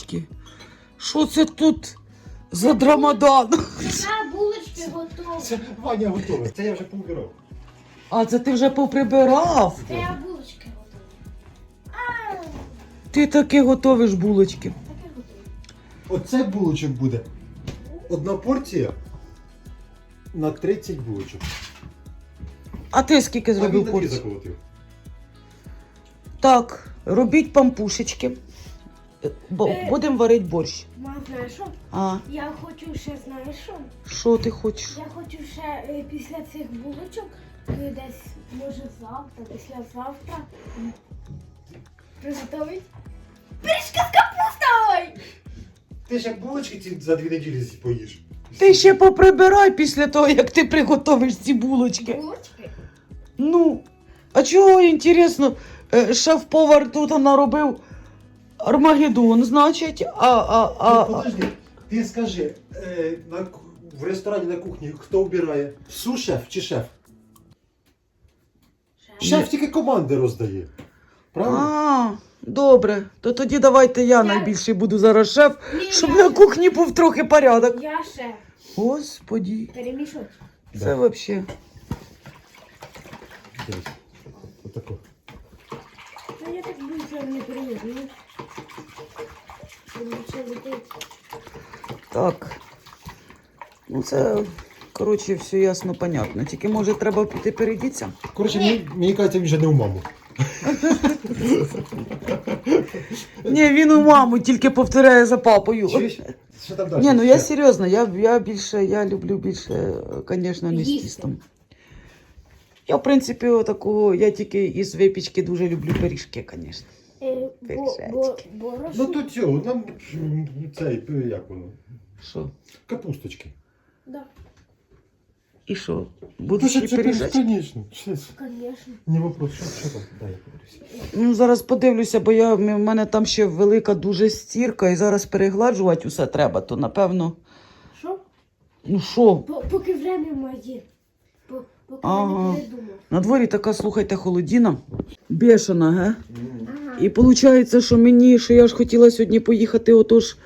булочки. Що це тут за драмадан? Це булочки готові. Це Ваня готовий. Це я вже поубирав. А це ти вже поприбирав? Це я булочки готові. Ти таки готовиш булочки. Оце булочок буде. Одна порція на 30 булочок. А ти скільки зробив порцій? Так, робіть пампушечки. Бо Е. будемо варити борщ. Ма, знаєш що? А, Я хочу ще, знаєш що? що ти хочеш? Я хочу ще е, після цих булочок, е, десь, може завтра, післязавтра, м, приготовить пиріжки з капустою! Ти як булочки ці за дві неділі поїш. Ти ще поприбирай після того, як ти приготовиш ці булочки. Булочки? Ну, а чого інтересно, е, шеф-повар тут наробив Армагеддон, значить, а, а, Ну, а, а, подожди, ти скажи, е, на, ку- в ресторані на кухні хто вбирає? Су-шеф чи шеф? Шеф тільки команди роздає. Правильно? а, добре, то тоді давайте я Я- найбільший буду зараз шеф, Ні, щоб я- на кухні був трохи порядок. Я ще Господі, перемішую. це Да. взагалі. Дивись. Отако. Ну я так быстро не перемішую. Так. Ну це, коротше, все ясно, понятно. Тільки може треба піти перейдіться. Коротше, мені, мені кажеться, він вже не у маму. Ні, він у маму тільки повторяє за папою. Чуєш? Що там далі? Ні, ну я Ще. серйозно, я, я більше, я люблю більше, звісно, не з Їсти. тістом. Я, в принципі, такого, я тільки із випічки дуже люблю пиріжки, звісно. Пиріжечки. Ну то цього, нам цей, як воно? Що? Капусточки. Да, І що? Будуть що пиріжечки? звісно. конечно. Не вопрос, що, що там? Дай я подивлюся. Ну, зараз подивлюся, бо я, в мене там ще велика дуже стірка, і зараз перегладжувати усе треба, то напевно. Що? Ну що? По- Поки время моє. По- Поки я Ага. не придумав. На дворі така, слухайте, холодіна. Бешена, ге? Ага. І виходить, що мені, що я ж хотіла сьогодні поїхати, отож,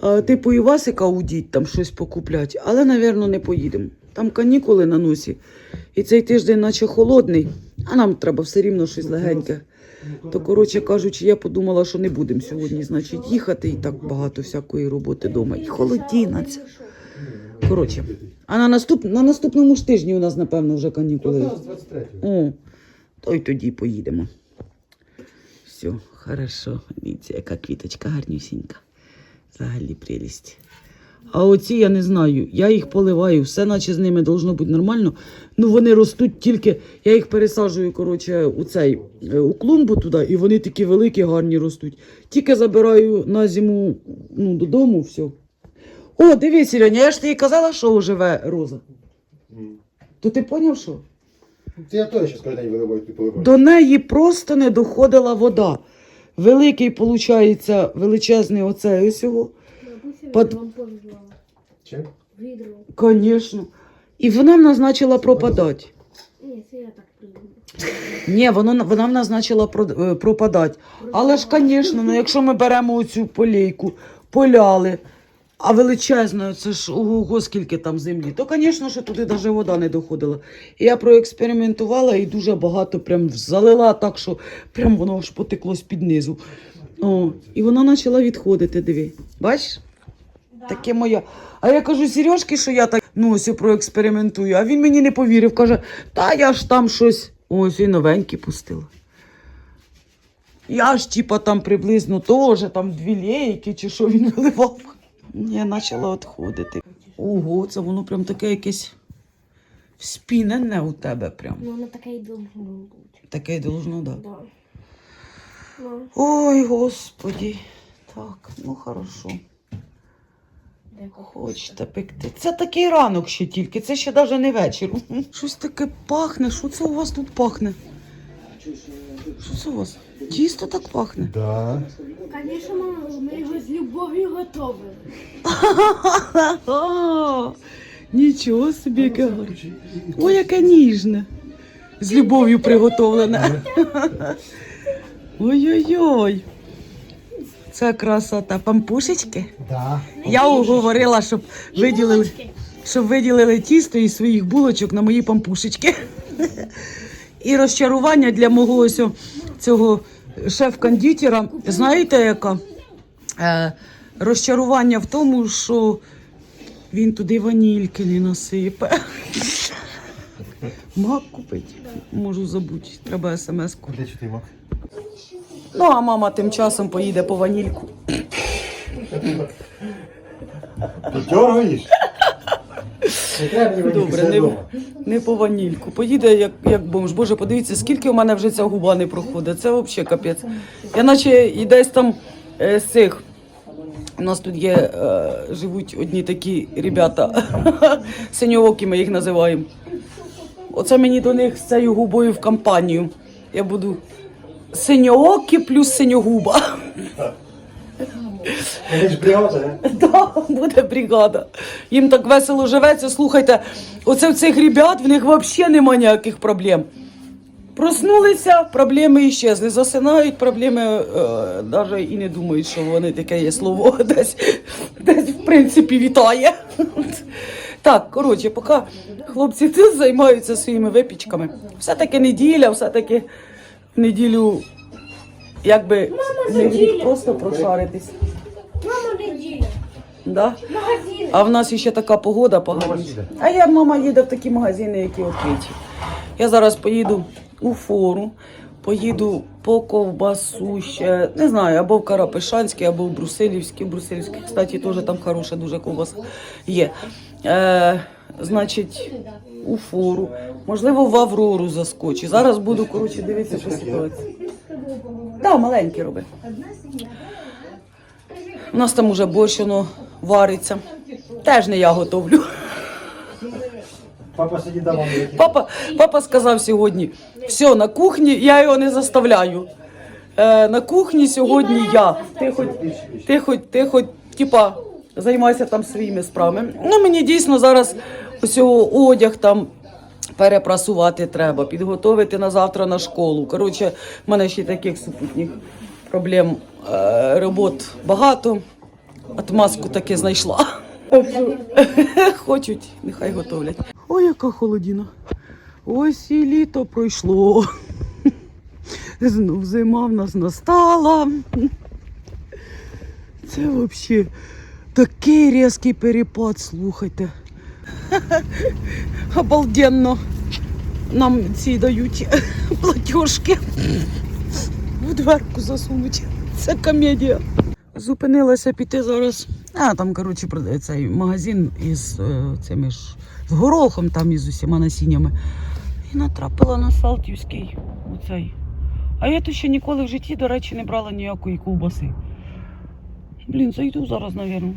а, типу Івасика удіть, там щось покупляти, але, напевно, не поїдемо. Там канікули на носі. І цей тиждень наче холодний, а нам треба все рівно щось легеньке. То, коротше кажучи, я подумала, що не будемо сьогодні, значить, їхати і так багато всякої роботи вдома. І холодіна це. Коротше. А на, наступ... на наступному ж тижні у нас, напевно, вже канікули. Тут 23 О, то й тоді поїдемо. Все, хорошо. Дивіться, яка квіточка гарнюсінька. Взагалі прелість. А оці я не знаю. Я їх поливаю, все наче з ними должно бути нормально. Ну вони ростуть тільки. Я їх пересаджую, коротше, у цей е, у клумбу туди, і вони такі великі, гарні ростуть. Тільки забираю на зиму ну, додому, все. О, дивись, Ірина, я ж тобі казала, що живе роза. То ти поняв, що? Я теж зараз кожен день виливаю, поливаю. До неї просто не доходила вода. Великий, виходить, величезний оцей ось його. Бабуся Под- вам повезла. Чим? Відро. Звісно. І вона в нас почала пропадати. Ні, це я так придумав. Ні, воно, вона в нас почала про- е, пропадати. Але ж, звісно, ну, якщо ми беремо оцю полейку, поляли, а величезно, це ж ого, скільки там землі, то, звісно, що туди навіть вода не доходила. Я проекспериментувала і дуже багато прям залила так, що прям воно аж потекло з-під низу. О, і вона почала відходити, диви. Бачиш? Таке моя. А я кажу Сережки, що я так ну, ось проекспериментую. А він мені не повірив. Каже, та я ж там щось. Ось і новенькі пустила. Я ж типа там приблизно теж там дві лейки чи що він виливав. Я почала відходити. Ого, це воно прям таке якесь спінене у тебе прям. Ну, воно таке й должно бути. Таке й должно, да. Да. Ну, Ой, господі. Так, ну хорошо. Хочете пекти. Це такий ранок ще тільки, це ще навіть не вечір. Щось таке пахне. Що це у вас тут пахне? Що це у вас? Тісто так пахне. Да. Звісно, мама, ми його з любов'ю готовили. Нічого собі, яке гарне. Ой, яке ніжне. З любов'ю приготовлене. Ой-ой-ой. Це красота. Пампушечки. Да. Я уговорила, щоб виділили, щоб виділили тісто із своїх булочок на мої пампушечки. І розчарування для мого ось цього шеф-кондитера. Знаєте, яка? Е, розчарування в тому, що він туди ванільки не насипе. Мак купить. Можу забути, треба смс-ку. Мак? Ну, а мама тим часом поїде по ванільку. Ти дергаєш? Не треба мені Добре, все не, не по ванільку. Поїде як, як бомж. Боже, подивіться, скільки у мене вже ця губа не проходить. Це взагалі капець. Я наче і десь там е, з цих. У нас тут є, е, живуть одні такі ребята, синьоокі ми їх називаємо. Оце мені до них з цією губою в компанію. Я буду синьоокі плюс синьогуба. Не? Да, буде бригада. Їм так весело живеться. Слухайте, оце в цих ребят в них взагалі немає ніяких проблем. Проснулися, проблеми іщезли. Засинають, проблеми е, навіть і не думають, що вони таке є слово десь, десь в принципі вітає. Так, коротше, поки хлопці займаються своїми випічками. Все-таки неділя, все-таки неділю якби не гріх просто прошаритись. Мама неділя. Да? Магазин. А в нас ще така погода погана. А я мама їде в такі магазини, які відкриті. Я зараз поїду у фору, поїду по ковбасу ще, не знаю, або в Карапешанський, або в Брусилівський. Брусилівський, кстати, теж там хороша дуже ковбаса є. Е, значить, у фору. Можливо, в Аврору заскочу. Зараз буду, коротше, дивитися по ситуації. Так, маленькі роби. У нас там уже борщ воно вариться. Теж не я готовлю. Папа сидить дома. Папа, папа сказав сьогодні: все, на кухні я його не заставляю. Е, на кухні сьогодні я. Ти хоч, ти хоч, ти хоч, типа, займайся там своїми справами. Ну, мені дійсно зараз усього одяг там. Перепрасувати треба, підготовити на завтра на школу. Коротше, в мене ще таких супутніх проблем е, робот багато. Отмазку таки знайшла. Хочуть, нехай готовлять. Ой, яка холодіна. Ось і літо пройшло. Знов зима в нас настала. Це взагалі такий різкий перепад, слухайте. Обалденно. Нам ці дають платіжки. В дверку засунуть. Це комедія. Зупинилася піти зараз. А там, коротше, цей магазин із е, цими ж з горохом, там із усіма насіннями. І натрапила на Салтівський оцей. А я то ще ніколи в житті, до речі, не брала ніякої ковбаси. Блін, зайду зараз, напевно.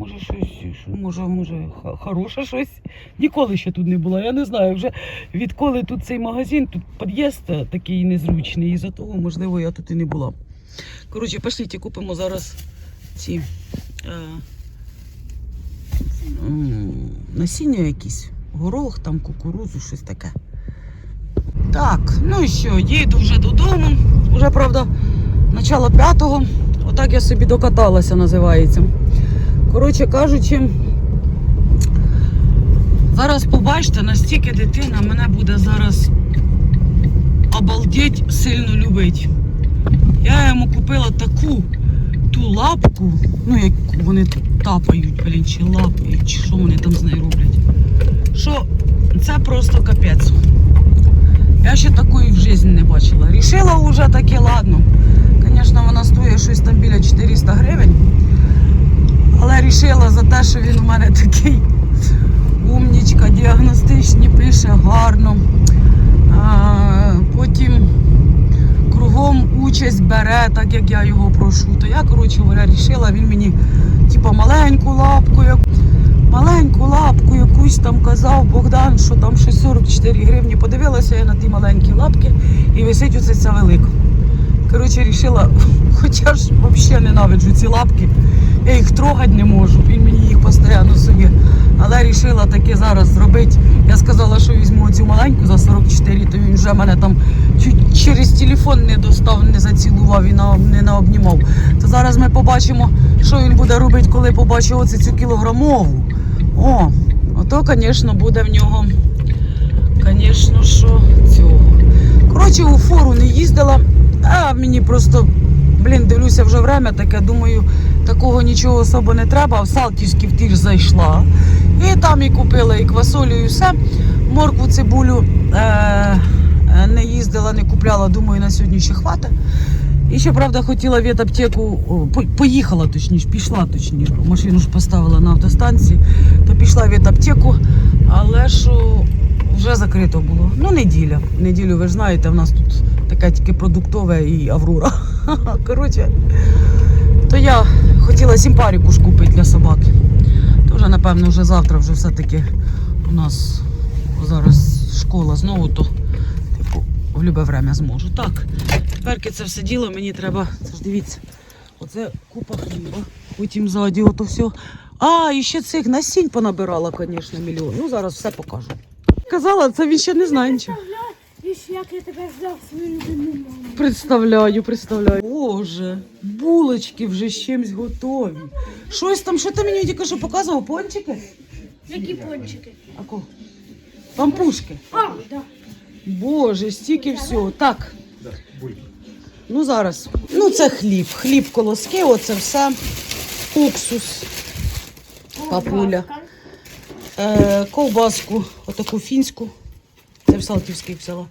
Може, щось, може, може, хороше щось. Ніколи ще тут не була. Я не знаю. Вже відколи тут цей магазин, тут під'їзд е, такий незручний, і за того, можливо, я тут і не була. Коротше, пошліть, купимо зараз ці е, насіння якісь. Горох, там кукурузу, щось таке. Так, ну і що, їду вже додому. Уже, правда, начало п'ятого. Отак я собі докаталася, називається. Коротше кажучи, зараз побачите, настільки дитина мене буде зараз обалдеть сильно любить. Я йому купила таку ту лапку, ну яку вони тапають, блін, чи лапають, чи що вони там з нею роблять. Що це просто капець. Я ще такої в житті не бачила. Рішила вже таке, ладно. Звісно, вона стоїть щось там біля 400 гривень. Але рішила за те, що він у мене такий умнічка, діагностичні пише гарно. А, потім кругом участь бере, так як я його прошу. То я, коротше говоря, рішила, він мені типа маленьку лапку, маленьку лапку якусь там казав Богдан, що там щось 44 гривні. Подивилася я на ті маленькі лапки і висить оце ця велика. Коротше, рішила, хоча ж взагалі ненавиджу ці лапки. Я їх трогати не можу. Він мені їх постійно собі. Але вирішила таки зараз зробити. Я сказала, що візьму цю маленьку за 44, то він вже мене там чуть через телефон не достав, не зацілував і не наобнімав. То зараз ми побачимо, що він буде робити, коли побачить оце цю кілограмову. О, ото, звісно, буде в нього, звісно, що цього. Коротше, у фору не їздила, а мені просто, блін, дивлюся вже время таке, думаю, такого нічого особо не треба. В Салтівський в ті ж зайшла. І там і купила і квасолю, і все. Моркву, цибулю е- е, не їздила, не купляла, думаю, на сьогодні ще хватить. І ще, правда, хотіла від аптеку, поїхала точніше, пішла точніше. Машину ж поставила на автостанції, то пішла від аптеку, але що вже закрито було. Ну, неділя. Неділю, ви ж знаєте, в нас тут таке тільки продуктове і Аврора. Коротше, то я хотіла сімпаріку ж купити для собаки. То вже, напевно, вже завтра вже все-таки у нас зараз школа знову, то типу, в любе время зможу. Так, тепер це все діло мені треба. Це ж дивіться, оце купа хліба. Потім ззаді ото все. А, і ще цих насінь понабирала, звісно, мільйон. Ну, зараз все покажу. Казала, це він ще не знає. Як я тебе ждав свою любиму маму. Представляю, представляю. Боже, булочки вже з чимось готові. Щось там, що ти мені тільки що показував? Пончики? Які пончики? А кого? Пампушки. А, да. Боже, стільки всього. Так, ну зараз. Ну, це хліб. Хліб колоски, оце все. Уксус, Папуля. е, ковбаску, отаку фінську. Це в Салтівських взяла.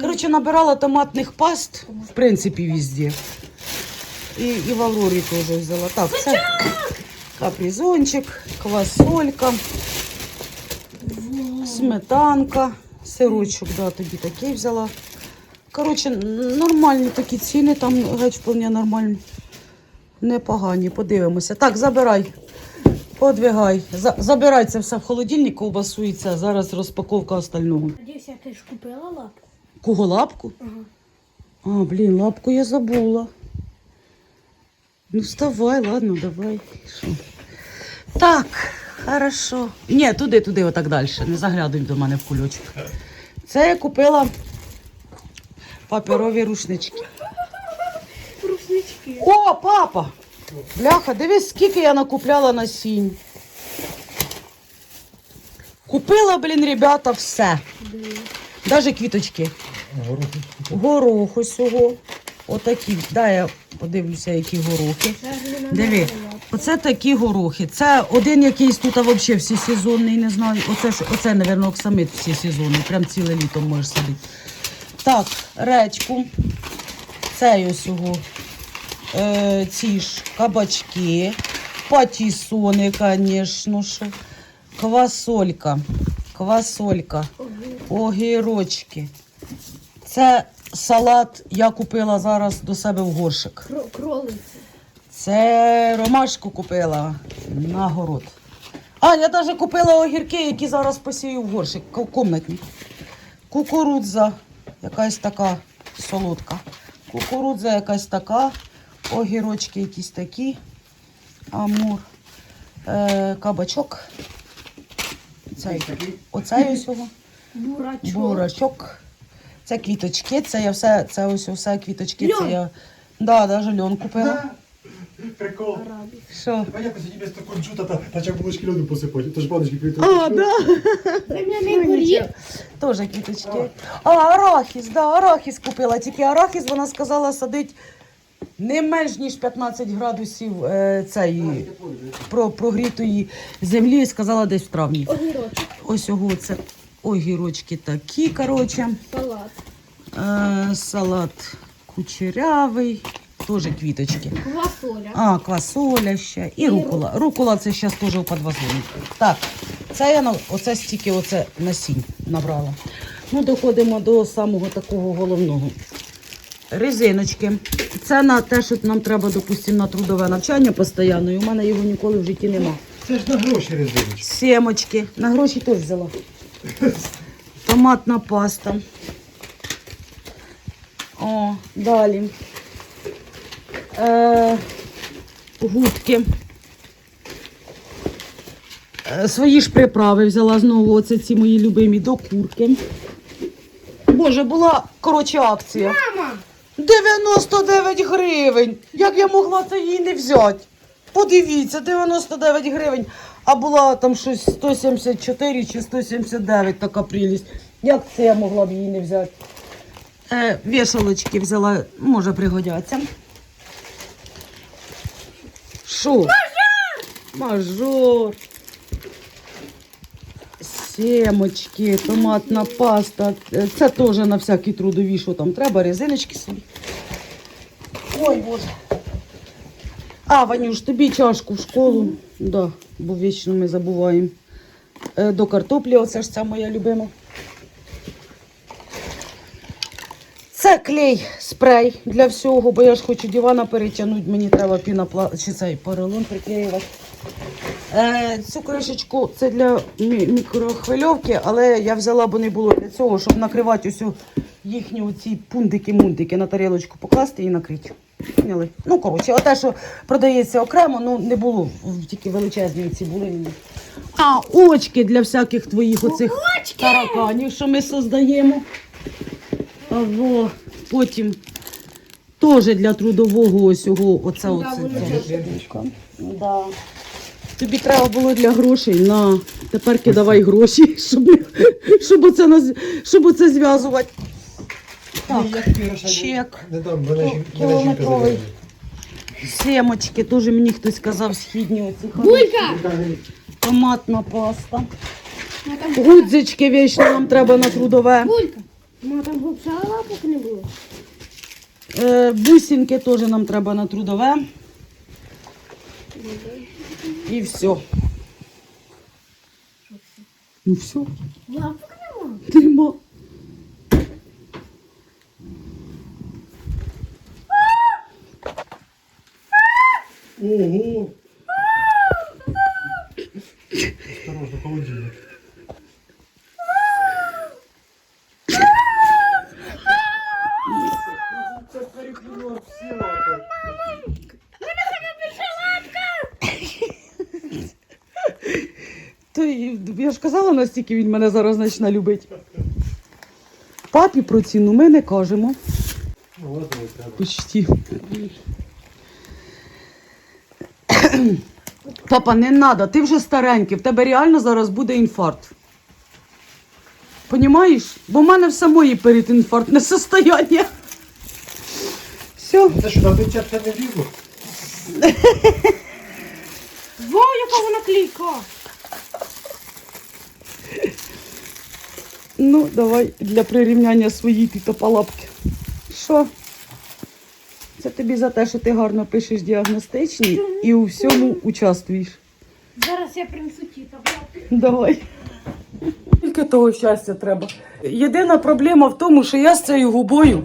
Коротше, набирала томатних паст, в принципі, везде. І, і в Аврорі теж взяла. Так, це капризончик, квасолька, сметанка, сирочок, да, тобі такий взяла. Коротше, нормальні такі ціни, там геть вполне нормальні. Непогані, подивимося. Так, забирай. Подвигай. За, забирай це все в холодильник, ковбасу і це. Зараз розпаковка остального. Надіюся, ти ж купила лапку? Кого лапку? Ага. А, блін, лапку я забула. Ну, вставай, ладно, давай. Що? Так, хорошо. Ні, туди, туди, отак далі. Не заглядуй до мене в кульочок. Це я купила паперові рушнички. Руснички. О, папа! Бляха, дивись, скільки я накупляла насінь. Купила, блін, ребята, все. Навіть квіточки. Горох ось цього. Отакі. Дай я подивлюся, які горохи. Диви, оце такі горохи. Це один якийсь тут а взагалі всесезонний, не знаю. Оце, оце, мабуть, оксамит всесезонний. Прям ціле літо можеш садити. Так, речку. Цей ось його. Е, ці ж кабачки, патісони, звісно, що. Квасолька. Квасолька. Огірочки. Це салат я купила зараз до себе в горшик. Кро- кролиці. Це ромашку купила на город. А, я навіть купила огірки, які зараз посію в горшик, комнатні. Кукурудза, якась така солодка. Кукурудза якась така, огірочки якісь такі. Амур. Е, кабачок. Цей, оцей ось його. Бурачок. Бурачок. Це квіточки, це я все, це ось все квіточки. Це я. Да, навіть льон купила. Прикол. Що? А якось тобі з такого джута та наче булочки льоду посипати. Тож баночки квіту. А, да. Земляний горіх. Теж квіточки. А, арахіс, да, арахіс купила. Тільки арахіс, вона сказала, садить не менш ніж 15 градусів е, цієї про, прогрітої землі. Сказала десь в травні. Огірочок. Ось ого, це огірочки такі, коротше. Салат. Е, салат кучерявий, теж квіточки. Квасоля. А, квасоля ще. І рукола. Рукола це зараз теж у подвазоні. Так, це я на оце стільки оце насінь набрала. Ну, доходимо до самого такого головного. Резиночки. Це на те, що нам треба, допустимо, на трудове навчання постійно. І у мене його ніколи в житті нема. Це ж на гроші резиночки. Семочки. На гроші теж взяла. Томатна паста. О, далі. Е, гудки. Е, Свої ж приправи взяла знову. Оце ці мої любимі до курки. Боже, була коротше акція. Мама! 99 гривень. Як я могла це її не взяти? Подивіться, 99 гривень. А була там щось 174 чи 179 така прелість. Як це я могла б її не взяти? Е, вішалочки взяла, може пригодяться. Що? Мажор! Мажор. Семочки, томатна паста. Е, Це теж на всякі трудові, що там треба, резиночки собі. Ой, Боже. А, Ванюш, тобі чашку в школу. Да, бо вічно ми забуваємо. Е, До картоплі, оце ж ця моя любима. Це клей, спрей для всього, бо я ж хочу дивана перетягнути, мені треба пінопла... чи цей поролон приклеювати. Е, цю кришечку це для мі- мікрохвильовки, але я взяла, бо не було для цього, щоб накривати усю їхні ці пундики-мундики на тарілочку покласти і накрити. Поняли? Ну, коротше, оте, що продається окремо, ну не було, тільки величезні ці були. А, очки для всяких твоїх оцих тараканів, що ми создаємо. Або потім теж для трудового ось цього, оце оце. Да. Тобі треба було для грошей на тепер кидавай гроші, щоб, щоб, оце, наз- щоб оце зв'язувати. Так, ще не- чек. Кілометровий. Семочки, теж мені хтось казав східні оці. Булька! Томатна паста. Гудзички вічно нам треба на трудове. Булька! Ма там взагалі лапок не було. Е, бусинки теж нам треба на трудове. І все. Ну все, Лапок нема. нема. Ого! Осторожно, холодильник. Це переклюнуло всі лапи. То і- я настільки він мене зараз почне любити. Папі про ціну ми не кажемо. Почти. Папа, не треба, ти вже старенький, в тебе реально зараз буде інфаркт. Понімаєш? Бо в мене в самої передінфарктне состояння. Все. Це що, на дитя це не лізло? Во, яка вона клейка! Ну, давай для прирівняння свої пітопалапки. Що? Це тобі за те, що ти гарно пишеш діагностичні і у всьому участвуєш. Зараз я принесу ті таблетки. Давай. Тільки того щастя треба. Єдина проблема в тому, що я з цією губою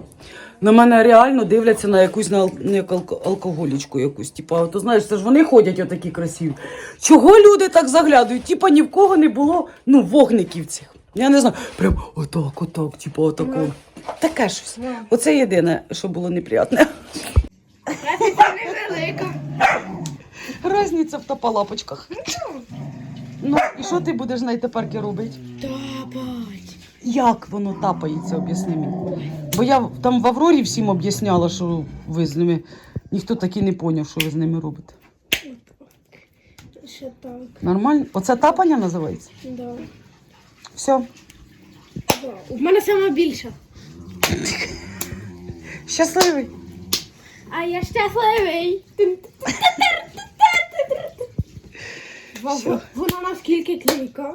на мене реально дивляться на якусь на, на як алко- алкоголічку якусь. Типа, то знаєш, це ж вони ходять отакі красиві. Чого люди так заглядують? Типа ні в кого не було ну, вогників цих. Я не знаю. Прям отак, отак, типа отако. Таке щось. Оце єдине, що було неприятне. Разниця в топалапочках. Ну, і що ти будеш з нею тепер робити? Тапать. Як воно тапається, об'ясни мені. Бо я там в Аврорі всім об'ясняла, що ви з ними. Ніхто таки не поняв, що ви з ними робите. Ще так. Нормально? Оце тапання називається? Да. Все. У мене сама більша. Щасливий. А я щасливий. Вона наскільки клейка.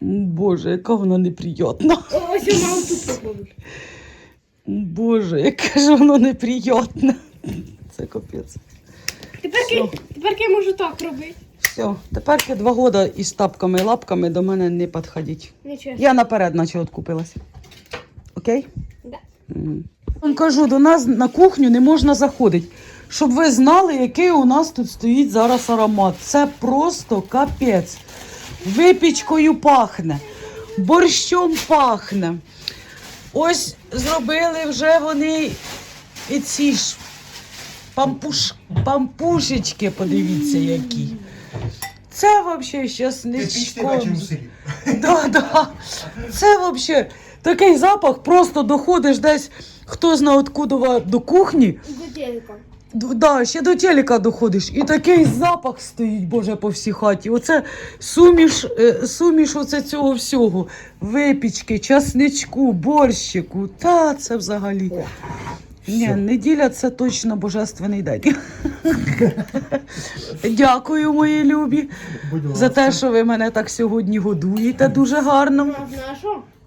Боже, яка вона неприятна. Ось вона отут покладуть. Боже, яке ж воно неприятне. Це капець. Тепер я можу так робити. Все, тепер два роки із тапками і лапками до мене не підходять. Нічого. Я наперед наче откупилася. Окей? Да. Мгм. Кажу, до нас на кухню не можна заходити. Щоб ви знали, який у нас тут стоїть зараз аромат. Це просто капець. Випічкою пахне, борщом пахне. Ось зробили вже вони і ці ж пампуш, пампушечки, подивіться, які. Це взагалі Типічний вечір у селі. Да, да. Це взагалі такий запах, просто доходиш десь, хто знає откуда до кухні. До телека. Д- Да, ще до телека доходиш, і такий запах стоїть, Боже, по всій хаті. Оце суміш, е, суміш оце цього всього. Випічки, часничку, борщику. Та це взагалі. Ні, неділя це точно божественний день. Дякую, мої любі, за те, що ви мене так сьогодні годуєте дуже гарно.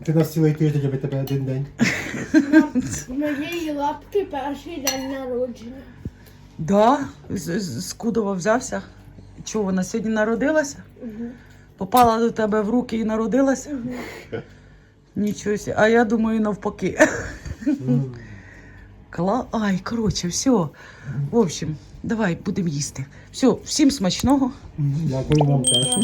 Ти нас цілий тиждень, аби тебе один день. Моєї лапки перший день народження. Да, з, Кудова взявся. Чого вона сьогодні народилася? Угу. Попала до тебе в руки і народилася? Угу. Нічого сі. А я думаю, навпаки. Кла... Ай, коротше, все. В общем, давай будемо їсти. Все, всім смачного. Дякую вам теж.